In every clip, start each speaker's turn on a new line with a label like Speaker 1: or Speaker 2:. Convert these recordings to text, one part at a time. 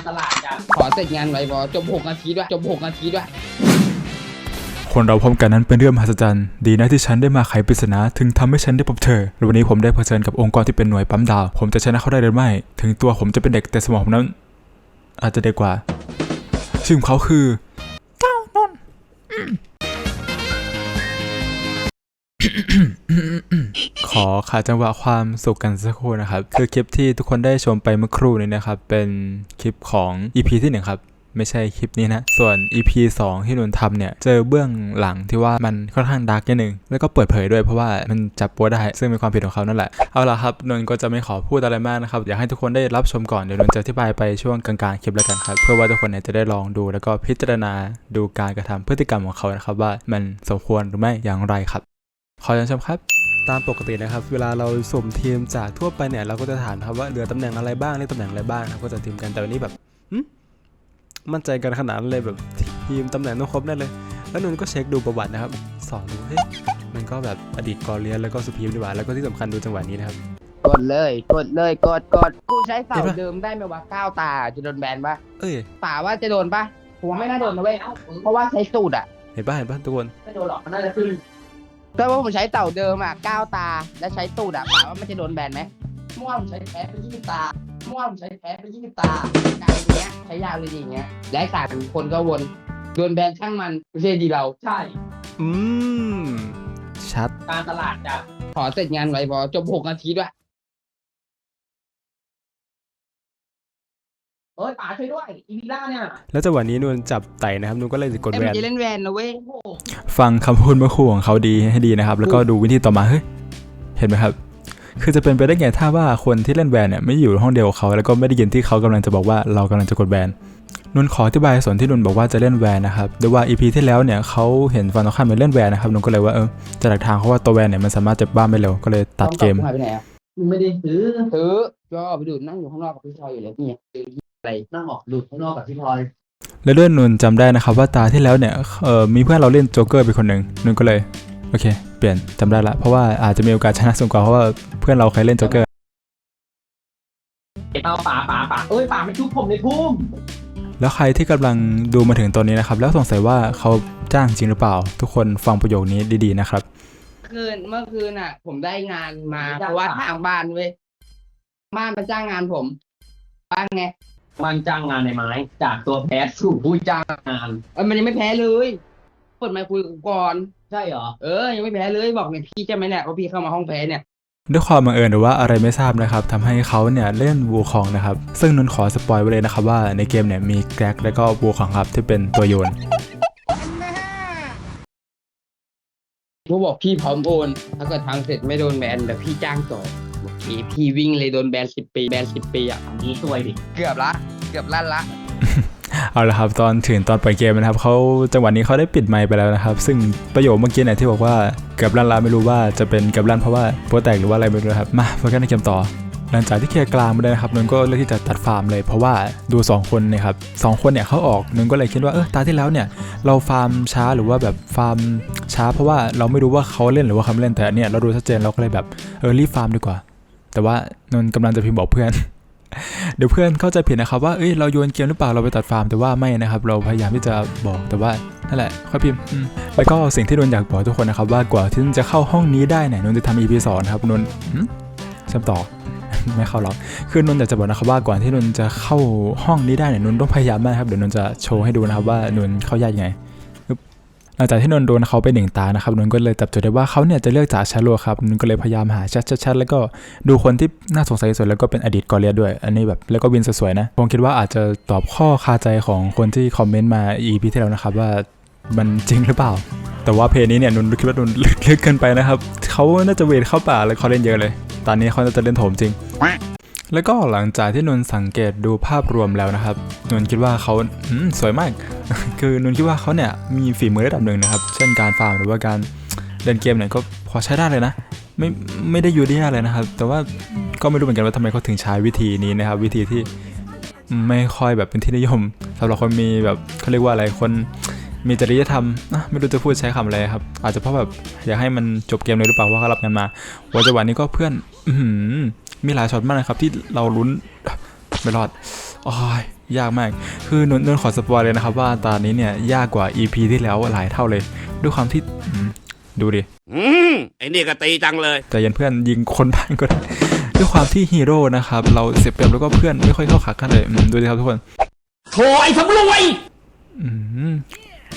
Speaker 1: การตลาดจะขอเสร็จงานไว้บอจบหกนาทีด้วยจบหกนาทีด้วย
Speaker 2: คนเราพบกันนั้นเป็นเรื่องมหัศจรรย์ ดีนะที่ฉันได้มาไขปริศนาถึงทำให้ฉันได้พบเธอและวันนี้ผมได้เผชิญกับองค์กรที่เป็นหน่วยปั๊มดาว ผมจะชนะเขาได้หรือไม่ ถึงตัวผมจะเป็นเด็กแต่สมองผมนั้น อาจจะเด็กกว่า ชื่อของเขาคือก้าวนนท์ ขอขาจังหวะความสุขกันสักครู่นะครับ คือคลิปที่ทุกคนได้ชมไปเมื่อครู่นี้นะครับ เป็นคลิปของ EP ที่หนึ่งครับไม่ใช่คลิปนี้นะ ส่วน EP 2 ที่นนท์ทำเนี่ย เจอเบื้องหลังที่ว่ามันค่อนข้างดาร์กนิดนึง แล้วก็เปิดเผยด้วยเพราะว่ามันจับปัวได้ ซึ่งเป็นความผิดของเขานั่นแหละ เอาล่ะครับ นนก็จะไม่ขอพูดอะไรมากนะครับ อยากให้ทุกคนได้รับชมก่อน เดี๋ยวนนจะอธิบายไปช่วงกลางๆคลิปแล้วกันครับ เพื่อว่าทุกคนเนี่ยจะได้ลองดู แล้วก็พิจารณาดูการกระทำพฤติกรรมของเขานะครับว่ามันสมควรหรือไม่อย่างไรครับ ขอเชิญชมครับ ตามปกตินะครับ เวลาเราสุ่มทีมจากทั่วไปเนี่ยเราก็จะถามครับว่าเหลือตำแหน่งอะไรบ้างเล่นตำแหน่งอะไรบ้างครับก็จะทีมกันแต่วันนี้แบบหึมั่นใจกันขนาดนั้นเลยแบบทีมตำแหน่งต้องครบแน่เลย แล้วนนท์ก็เช็คดูประวัตินะครับสองดูเฮ้ยมันก็แบบอดีตกอเลียนแล้วก็สุพีมดีกว่าแล้วก็ที่สำคัญดูจังหวะนี้นะครับ
Speaker 1: กดเลยกดเลยกดกดกูใช้เสา
Speaker 2: เห็นปะ
Speaker 1: เดิมได้ไหมวะก้าวตาจะโดนแบนปะ
Speaker 2: เอ้ย
Speaker 1: ป่าว่าจะโดนปะผมว่าไม่น่าโดนนะเว้ยเพราะว่าใช้สูตรอะ
Speaker 2: เห็นป่ะเห็นป่ะทุกคน
Speaker 1: ไม่โดนหรอกมันน่าจะขึ้น ก็ว่าผมใช้เต่าเดิมอะก้าวตา และใช้สูตรอะป่าว่ามันจะโดนแบนไหมเมื่อวานผมใช้แพ้ไปยี่สิบตาเมื่อวานผมใช้แพ้ไปยี่สิบตาการอย่างเงี้ยใช้ยาวเลยอย่างเงี้ยและไอ้สามคนก็วนโดนแบนช่างมันไม่ใช่ดีเรา ใช่
Speaker 2: อืม ชัด
Speaker 1: การตลาดจะขอเสร็จงานไว้บอจบหกนาทีด้วย เอ้ยป๋าช่วยด้วยอีวิล่าเนี่ย
Speaker 2: แล้วจังหวะนี้นวลจับไต่นะครับนวลก็เลยกด
Speaker 1: เอ้ย
Speaker 2: แว
Speaker 1: มัน
Speaker 2: น
Speaker 1: จะเล่นแวนนะเว้ย
Speaker 2: ฟังคำพูดเมื่อครู่ของเขาดีให้ดีนะครับ แล้วก็ดูวิธีต่อมาเฮ้ยเห็นไหมครับ คือจะเป็นไปได้ไงถ้าว่าคนที่เล่นแวนเนี่ยไม่อยู่ห้องเดียวกับเขา แล้วก็ไม่ได้ยินที่เขากำลังจะบอกว่าเรากำลังจะกดแวนนนท์ขออธิบายส่วนที่นนท์บอกว่าจะเล่นแวนนะครับโดยว่า EP ที่แล้วเนี่ยเขาเห็นฟันตรงข้ามเป็นเล่นแวนนะครับนนท์ก็เลยว่าเออจะหลักทางเขาว่าตัวแวนเนี่ยมันสามารถเจ็บบ้านได้เร็วก็เลยตัดเกม
Speaker 1: หายไปไหนอะ
Speaker 3: ไม่ได้ซื้อ
Speaker 1: ถือก็ไปดูนั่งอยู่ข้างนอกกับพี่ชอยอยู่เลยนี่ อะไร
Speaker 3: นั่งออกหลุดข้างนอกกับพี่พลอย
Speaker 2: และด้วยนนท์จำได้นะครับว่าตาที่แล้วเนี่ยเออมีเพื่อนเราเล่นโจ๊กเกอร์ไปคนหนึ่งนนท์ก็เลยโอเค เปลี่ยนจำได้ละเพราะว่าอาจจะมีโอกาสชนะสูงกว่าเพราะว่าเพื่อนเราเคยเล่นโจ๊กเกอร์
Speaker 3: เอาป่าป่าป่าเอ้ยป่าไม่ชุบผมในพุ่ม
Speaker 2: แล้วใครที่กำลังดูมาถึงตอนนี้นะครับ แล้วสงสัยว่าเขาจ้างจริงหรือเปล่า ทุกคนฟังประโยคนี้ดีๆนะครับ
Speaker 1: คืนเมื่อคืนอะ ผมได้งานมาเพราะว่าทางบ้านเว้ยบ้านมาจ้างงานผมบ้านไง
Speaker 3: มันจ้างงานในไม้ จากตัวแพทสู่ผู้จ้างงาน
Speaker 1: เอ้ยมันยังไม่แพ้เลย เปิดไมค์คุยกับกูก่อน
Speaker 3: ใช่เหรอ
Speaker 1: เออ ยังไม่แพ้เลยบอกเนี่ยพี่จะไหมเนี่ยว่าพี่เข้ามาห้องแพ้เนี่ย
Speaker 2: ด้วยความบังเอิญหรือว่าอะไรไม่ทราบนะครับทำให้เขาเนี่ยเล่นวูคองนะครับ ซึ่งนนท์ขอสปอยไว้เลยนะครับว่าในเกมเนี่ยมีแกร็กและก็วูคองครับที่เป็นตัวโยน
Speaker 1: กูบอกพี่พร้อมโอน ถ้าเกิดทางเสร็จไม่โดนแบนแต่พี่จ้างต่อ บอกพี่พี่วิ่งเลยโดนแบนสิบปี แบนสิบปีอะ
Speaker 3: อันนี้ช่วยดิ
Speaker 1: เกือบละ เกือบลั่นละ
Speaker 2: เอาละครับตอนถึงตอนเปิดเกมนะครับเขาจังหวะนี้เขาได้ปิดไมค์ไปแล้วนะครับ ซึ่งประโยคเมื่อกี้เนี่ยที่บอกว่าเกือบลั่นละไม่รู้ว่าจะเป็นเกือบลั่นเพราะว่าโปรแตกหรือว่าอะไรไม่รู้นะครับมาโฟกัสในเกมต่อหลังจากที่เคลียร์กลางมาได้นะครับนนท์ก็เลือกที่จะตัดฟาร์มเลยเพราะว่าดู 2 คนเนะครับสองคนเนี่ยเขาออกนนท์ก็เลยคิดว่าเออตาที่แล้วเนี่ยเราฟาร์มช้าหรือว่าแบบฟาร์มช้า เพราะว่าเราไม่รู้ว่าเขาเล่นหรือว่าเขาไม่เล่นแต่อันเนี่ยเราดูชัดเจนเราก็เลยแบบเออรีบฟาร์มดีกว่า แต่ว่านนท์กำลังจะพิมพ์บอกเพื่อน เดี๋ยวเพื่อนเข้าใจผิดนะครับว่าเอ้ยเราโยนเกมหรือเปล่าเราไปตัดฟาร์มแต่ว่าไม่นะครับ เราพยายามที่จะบอกแต่ว่านั่นแหละค่อยพิมพ์แล้วก็สิ่งที่นนอยากบอกทุกคนนะครับ ว่ากว่าที่นนจะเข้าห้องนี้ได้เนี่ยนนจะทำ EP สอนครับนนท์หืมเชื่อมต่อไม่เข้าหรอก คือนนอยากจะบอกนะครับว่าก่อนที่นนจะเข้าห้องนี้ได้เนี่ยนนต้องพยายามมากครับ เดี๋ยวนนจะโชว์ให้ดูนะครับว่านนเข้ายากยังไง ลังจากที่นนโดนเขาไปหนึ่งตานะครับนนก็เลยจับจุดได้ว่าเขาเนี่ยจะเลือกจ่าชาโลครับนนก็เลยพยายามหาชัดๆแล้วก็ดูคนที่น่าสงสัยที่สุดแล้วก็เป็นอดีตกอเลียด้วย อันนี้แบบแล้วก็วินสวยๆนะผมคิดว่าอาจจะตอบข้อคาใจของคนที่คอมเมนต์มา EP ที่แล้วนะครับว่ามันจริงหรือเปล่า แต่ว่าเพลงนี้เนี่ยนนคิดว่านนท์ลึกเกินไปนะครับเขาน่าจะเวทเข้าป่าแล้วเขาเล่นเยอะเลย ตอนนี้เขาน่าจะเล่นโถมจริง แล้วก็หลังจากที่นนสังเกตดูภาพรวมแล้วนะครับนนคิดว่าเขาสวยมาก คือนนคิดว่าเขาเนี่ยมีฝีมือระดับหนึ่งนะครับ เช่นการฟาร์มหรือว่าการเล่นเกมเนี่ยก็พอใช้ได้เลยนะ ไม่ไม่ได้ยูดีอะไรนะครับ แต่ว่าก็ไม่รู้เหมือนกันว่าทำไมเขาถึงใช้วิธีนี้นะครับ วิธีที่ไม่ค่อยแบบเป็นที่นิยมสำหรับคนมีแบบเขาเรียกว่าอะไรคนมีจริยธรรมนะไม่รู้จะพูดใช้คำอะไรครับ อาจจะเพราะแบบอยากให้มันจบเกมเลยหรือเปล่าว่าเขารับงานมาวันจังหวะนี้ก็เพื่อน อื มีหลายช็อตมากนะครับที่เราลุ้นไม่รอดโอ้ยยากมาก คือนนนนขอสปอยเลยนะครับว่าตานี้เนี่ยยากกว่า EP ที่แล้วหลายเท่าเลย ด้วยความที่อืมดูดิ
Speaker 4: อืมไอ้นี่ก็ตีจังเลย
Speaker 2: ใจเย็นเพื่อนยิงคนบ้านก็ได้ด้วยความที่ฮีโร่นะครับเราเสียเปรียบแล้วก็เพื่อนไม่ค่อยเข้าขากันเลยอืมดูดิครับทุกคน
Speaker 3: โถไอ้สำรวย
Speaker 2: อืม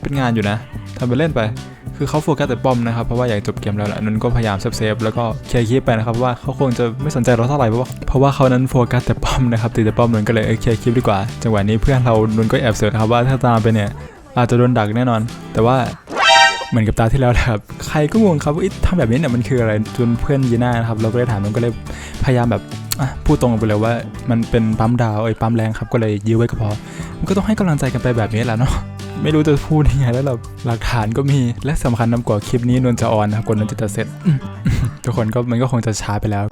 Speaker 2: เป็นงานอยู่นะทำไปเล่นไป คือเขาโฟกัสแต่ป้อมนะครับเพราะว่าอยากจบเกมแล้วแหละนนก็พยายามเซฟๆแล้วก็เคลียร์คลิปไปนะครับว่าเขาคงจะไม่สนใจเราเท่าไหร่เพราะว่าเพราะว่าเขานั้นโฟกัสแต่ป้อมนะครับตีแต่ป้อมนนก็เลยเอ้ยเคลียร์คลิปดีกว่า จังหวะนี้เพื่อนเรานนก็แอบเสือกนะครับว่าถ้าตามไปเนี่ยอาจจะโดนดักแน่นอน แต่ว่าเหมือนกับตาที่แล้วแหละครับ ใครก็งงครับว่าเอ๊ะทำแบบนี้เนี่ยมันคืออะไรจนเพื่อนยีน่านะครับเราก็เลยถามนนก็เลยพยายามแบบพูดตรงไปเลยว่ามันเป็นปั๊มดาวเอ้ปั๊มแรงครับก็เลยยื้อไว้ก็พอมันก็ต้องให้กำลังใจกันไปแบบนี้แหละเนาะ ไม่รู้จะพูดยังไงแล้วเราหลักฐานก็มีและสำคัญนำกว่าคลิปนี้นนท์จะออนนะครับกว่านนจะเสร็จ ทุกคนก็มันก็คงจะช้าไปแล้ว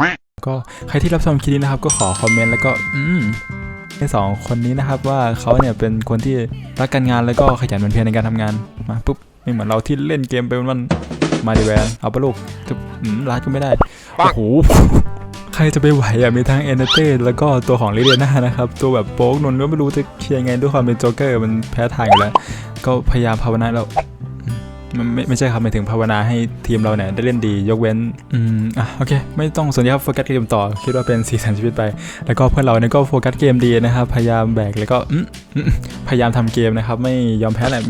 Speaker 2: ก็ใครที่รับชมคลิปนี้นะครับ ก็ขอคอมเมนต์แล้วก็ อืมให้สองคนนี้นะครับว่าเขาเนี่ยเป็นคนที่รักการงานแล้วก็ขยันหมั่นเพียรในการทำงานมาปุ๊บไม่เหมือนเราที่เล่นเกมไปวันมาดิแวนเอาปะลูกจะอืมรัดก็ไม่ได้โอ้โห ใครจะไปไหวอะมีทั้งเอเนเต้แล้วก็ตัวของลิเดียนานะครับ ตัวแบบโป๊กนนท์ก็ไม่รู้จะเคลียร์ยังไงด้วยความเป็นโจ๊กเกอร์มันแพ้ทางอยู่แล้ว ก็พยายามภาวนาแล้ว มันไม่ไม่ใช่ครับหมายถึงภาวนาให้ทีมเราเนี่ยได้เล่นดียกเว้นอืมอะโอเค ไม่ต้องสนใจครับโฟกัสเกมต่อ คิดว่าเป็นสีสันชีวิตไป แล้วก็เพื่อนเราเนี่ยก็โฟกัสเกมดีนะครับ พยายามแบกแล้วก็พยายามทำเกมนะครับ ไม่ยอมแพ้แหละ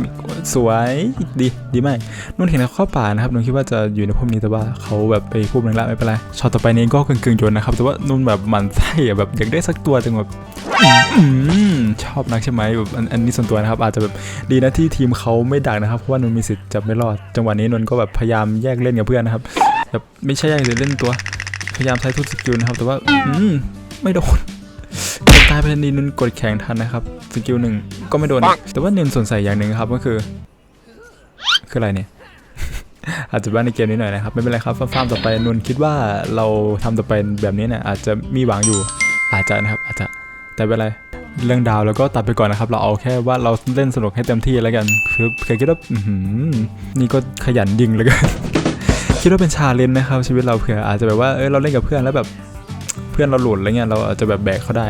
Speaker 2: สวยดีดีมากนุ่นเห็นเขาเข้าป่านะครับนุ่นคิดว่าจะอยู่ในพวกนี้แต่ว่าเขาแบบไปควบหนึ่งละไม่เป็นไรช็อตต่อไปนี้ก็กึ่งกึ่งๆโยนนะครับแต่ว่านุ่นแบบหมันไส้อะแบบอยากได้สักตัวจังแบบชอบนักใช่ไหมแบบอันอันนี้ส่วนตัวนะครับอาจจะแบบดีนะที่ทีมเขาไม่ดักนะครับเพราะว่านุ่นมีสิทธิ์จะไม่รอด จังหวะนี้นุ่นก็แบบพยายามแยกเล่นกับเพื่อนนะครับแบบไม่ใช่แยกเลยเล่นตัว พยายามใช้ทุกสกิลนะครับ แต่ว่าอืมไม่โดนตายไปทันทีนุ่นกดแข่งทันนะครับสกิลหนึ่งก็ไม่โดน แต่ว่านุ่นสงสัยอย่างหนึ่งครับก็คือ คืออะไรเนี่ยอาจจะบ้านในเกมนี้หน่อยนะครับ ไม่เป็นไรครับฟาร์มต่อไปนนท์คิดว่าเราทำต่อไปแบบนี้เนี่ยอาจจะมีหวังอยู่อาจจะนะครับอาจจะแต่ไม่เป็นไร เรื่องดาวแล้วก็ตัดไปก่อนนะครับ เราเอาแค่ว่าเราเล่นสนุกให้เต็มที่แล้วกันคือเคยคิดว่าอื้อหือนี่ก็ขยันยิงเหลยกันคิดว่าเป็นชาเลนจ์นะครับ ชีวิตเราเผื่ออาจจะแบบว่าเออเราเล่นกับเพื่อนแล้วแบบเพื่อนเราหลุดอะไรเงี้ยเราอาจจะแบบแบกเขาได้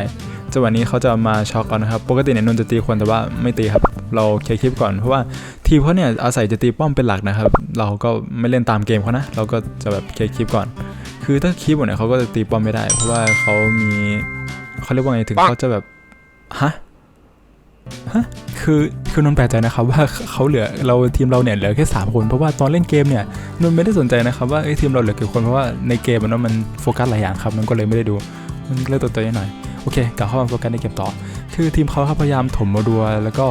Speaker 2: จังหวะนี้เขาจะมาช็อกเอานะครับ ปกติเนี่ยนนท์จะตีคนแต่ว่าไม่ตีครับ เราเคลียร์คลิปก่อนเพราะว่าทีมเขาเนี่ยอาศัยจะตีป้อมเป็นหลักนะครับ เราก็ไม่เล่นตามเกมเขานะ เราก็จะแบบเคลียร์คลิปก่อน คือถ้าคลิปหมดเนี่ยเขาก็จะตีป้อมไม่ได้ เพราะว่าเขามีเขาเรียกว่าไงถึงเขาจะแบบ ฮะฮะคือคือนนแปลกใจนะครับว่าเขาเหลือเราทีมเราเนี่ยเหลือแค่สามคนเพราะว่าตอนเล่นเกมเนี่ยนนไม่ได้สนใจนะครับว่าเอ้ยทีมเราเหลือกี่คนเพราะว่าในเกมมันมันโฟกัสหลายอย่างครับมันก็เลยไม่ได้ดูมันเลือกตัวตัวนิดหน่อยโอเคกลับเข้ามาโฟกัสในเกมต่อ คือทีมเขาครับพยายามถมมาดัวแล้วก็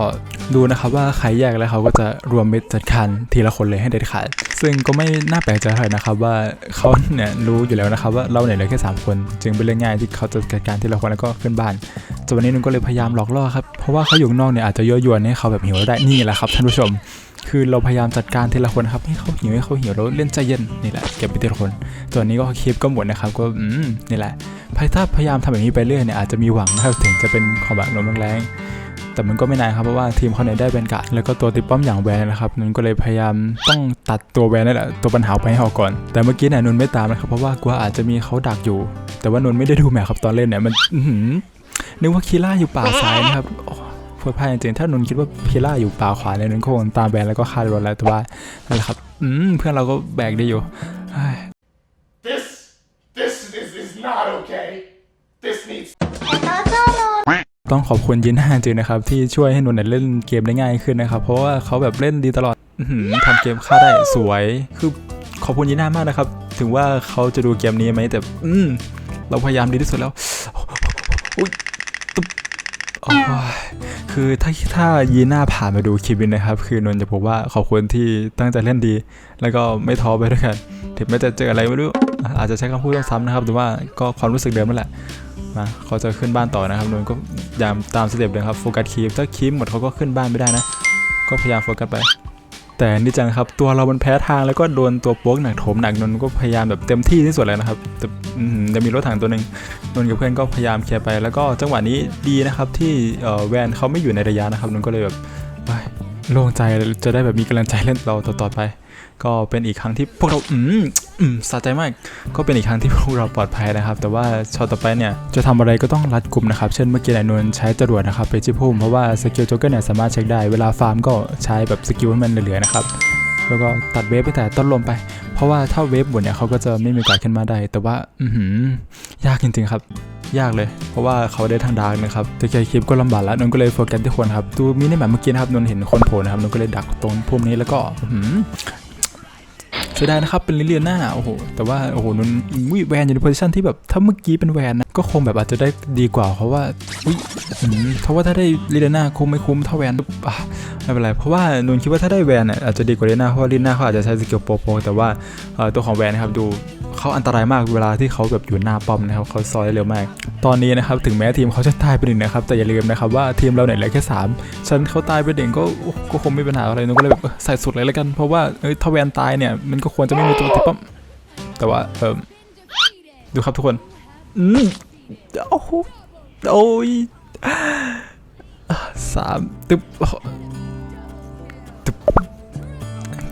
Speaker 2: ดูนะครับว่าใครแยกแล้วเขาก็จะรวมมิตรจัดการทีละคนเลยให้เด็ดขาด ซึ่งก็ไม่น่าแปลกใจเท่าไหร่นะครับว่าเขาเนี่ยรู้อยู่แล้วนะครับว่าเราเนี่ยเหลือแค่สามคน จึงเป็นเรื่องง่ายที่เขาจะจัดการที่ละคนแล้วก็ขึ้นบ้านจนวันนี้นุ่นก็เลยพยายามหลอกล่อครับเพราะว่าเขาอยู่นอกเนี่ยอาจจะยั่วยวนให้เขาแบบหิวแล้วได้นี่แหละครับท่านผู้ชม คือเราพยายามจัดการทีละคนครับให้เขาหิวให้เขาหิวแล้วเล่นใจเย็นนี่แหละเก็บไปทีละคนตัวนนี้ก็คลิปก็หมดนะครับก็อืมนี่แหละถ้าพยายามทำแบบนี้ไปเรื่อยเนี่ยอาจจะมีหวังนะครับถึงจะเป็นความแบบลมแรง แต่มันก็ไม่นานครับเพราะว่าทีมเขาเนี่ยได้แวนการ์ดแล้วก็ตัวติป้อมอย่างแวนนะครับนันก็เลยพยายามต้องตัดตัวแวนนี่แหละตัวปัญหาไปให้ออกก่อน แต่เมื่อกี้เนี่ยนุนไม่ตามนะครับเพราะว่ากลัวอาจจะมีเขาดักอยู่ แต่ว่านุนไม่ได้ดูแมปครับตอนเล่นเนี่ยมันนึกว่าคีล่าอยู่ป่าซ้ายนะครับพูดพลาดจริงๆถ้านุนคิดว่าคีล่าอยู่ป่าขวาเนี่ยนุนคงตามแวนแล้วก็ฆ่าโดนแล้วแต่ว่านั่นแหละครับอืมเพื่อนเราก็แบกได้อยู่
Speaker 5: This, this is, is not okay. This needs
Speaker 2: ต้องขอบคุณยินห้าจริงนะครับ ที่ช่วยให้นนท์เนี่ยเล่นเกมได้ง่ายขึ้นนะครับ เพราะว่าเขาแบบเล่นดีตลอดทำเกมฆ่าได้สวย คือขอบคุณยินห้ามากนะครับ ถึงว่าเขาจะดูเกมนี้ไหมแต่ อืมเราพยายามดีที่สุดแล้วอุ๊ยตุ๊บโอ้ยคือถ้าถ้ายีน่าผ่านมาดูคลิปนี้นะครับ คือนนจะบอกว่าขอบคุณที่ตั้งใจเล่นดี แล้วก็ไม่ท้อไปด้วยกัน ถึงแม้จะเจออะไรไม่รู้ อาจจะใช้คำพูดซ้ำๆนะครับ แต่ว่าก็ความรู้สึกเดิมนั่นแหละ มาเขาจะขึ้นบ้านต่อนะครับนนท์ก็พยายามตามสเต็ปเลยครับโฟกัสคีฟถ้าคีฟหมดเขาก็ขึ้นบ้านไม่ได้นะ ก็พยายามโฟกัสไป แต่นี่จังครับตัวเรามันแพ้ทางแล้วก็โดนตัวโป๊กหนักโถมหนักนนท์ก็พยายามแบบเต็มที่ที่สุดเลยนะครับแต่จะมีรถถังตัวหนึ่งนนท์กับเพื่อนก็พยายามเคลียร์ไป แล้วก็จังหวะนี้ดีนะครับที่แวนเขาไม่อยู่ในระยะนะครับนนท์ก็เลยแบบโล่งใจจะได้แบบมีกำลังใจเล่นเราต่อๆไป ก็เป็นอีกครั้งที่พวกเราอืมอืมสะใจมาก ก็เป็นอีกครั้งที่พวกเราปลอดภัยนะครับ แต่ว่าช็อตต่อไปเนี่ยจะทำอะไรก็ต้องรัดกลุ่มนะครับ เช่นเมื่อกี้นายนวลใช้จรวดนะครับไปจิ้มพุ่มเพราะว่าสกิลโจ๊กเกอร์เนี่ยสามารถเช็คได้ เวลาฟาร์มก็ใช้แบบสกิลให้มันเหลือๆนะครับ แล้วก็ตัดเวฟไปแต่ต้นลมไป เพราะว่าถ้าเวฟบนเนี่ยเขาก็จะไม่มีโอกาสขึ้นมาได้ แต่ว่าอือหือยากจริงๆครับยากเลย เพราะว่าเขาได้ทางดาร์กนะครับแต่แค่คลิปก็ลำบากแล้วนนท์ก็เลยโฟกัสที่คนครับ ดูมินิแมปเมื่อกี้นะครับนนเห็นคนโผล่นะครับนนก็เลยดักตรงพุ่มนี้แล้วก็ อื้อหือเสียดายนะครับ เป็นลิเลียน่าโอ้โห แต่ว่า โอ้โหนนท์อุ้ยแวนอยู่ในโพซิชันที่แบบ ถ้าเมื่อกี้เป็นแวนนะ ก็คงแบบอาจจะได้ดีกว่า เพราะว่า อุ้ยเพราะว่าถ้าได้ลิเลียน่าคงไม่คุ้มเท่าแวนอะไม่เป็นไร เพราะว่านนคิดว่าถ้าได้แวนเนี่ยอาจจะดีกว่าลิเลียน่าเพราะว่าลิเลียน่าเขาอาจจะใช้สกิลโปรโปแต่ว่าตัวของแวนนะครับดู เขาอันตรายมากเวลาที่เขาแบบอยู่หน้าป้อมนะครับเขาซอยได้เร็วมาก ตอนนี้นะครับถึงแม้ทีมเขาจะตายไปหนึ่งนะครับแต่อย่าลืมนะครับว่าทีมเราเนี่ยเหลือแค่สามฉันเขาตายไปหนึ่งก็ก็คงไม่มีปัญหาอะไรนุก็เลยแบบใส่สุดเลยแล้วกัน เพราะว่าเอ้ยถ้าแวนตายเนี่ยมันก็ควรจะไม่มีตัวที่ป้อมแต่ว่าเออดูครับทุกคนอืมโอ้โหโอ้ยสามตึ๊บตึ๊บ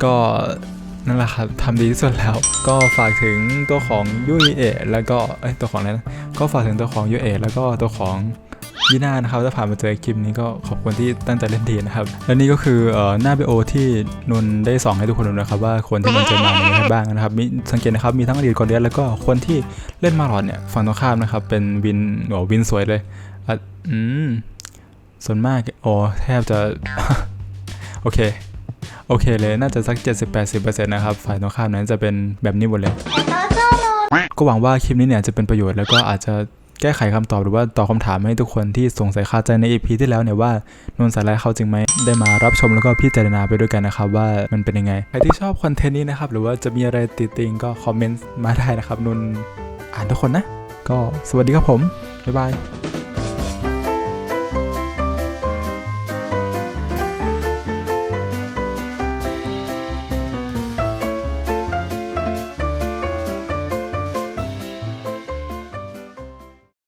Speaker 2: ก็ นั่นแหละครับทำดีที่สุดแล้ว ก็ฝากถึงตัวของยุยเอแล้วก็เอ้ยตัวของอะไรนะก็ฝากถึงตัวของยุยเอแล้วก็ตัวของยีน่านะครับถ้าผ่านมาเจอคลิปนี้ก็ขอบคุณที่ตั้งใจเล่นดีนะครับ และนี่ก็คือออหน้าเบโอที่นนได้ส่องให้ทุกคนดูนะครับว่าคนที่นนเจอมามีใครบ้างนะครับมีสังเกตนะครับมีทั้งอดีตกอนเดียนแล้วก็คนที่เล่นมาหลอดเนี่ยฝั่งตรงข้ามนะครับเป็นวินโอ้วินสวยเลยอ,อืมส่วนมากโอ้แทบจะโอเค โอเคเลยน่าจะสัก 70-80%นะครับ ฝ่ายตรงข้ามนั้นจะเป็นแบบนี้หมดเลย ก็หวังว่าคลิปนี้เนี่ยจะเป็นประโยชน์แล้วก็อาจจะแก้ไขคำตอบหรือว่าตอบคำถามให้ทุกคนที่สงสัยคาใจใน EP ที่แล้วเนี่ยว่านนสายไลเขาจริงไหมได้มารับชมแล้วก็พิจารณาไปด้วยกันนะครับว่ามันเป็นยังไง ใครที่ชอบคอนเทนต์นี้นะครับหรือว่าจะมีอะไรติดติงก็คอมเมนต์มาได้นะครับนนอ่านทุกคนนะ ก็สวัสดีครับผม บ๊ายบาย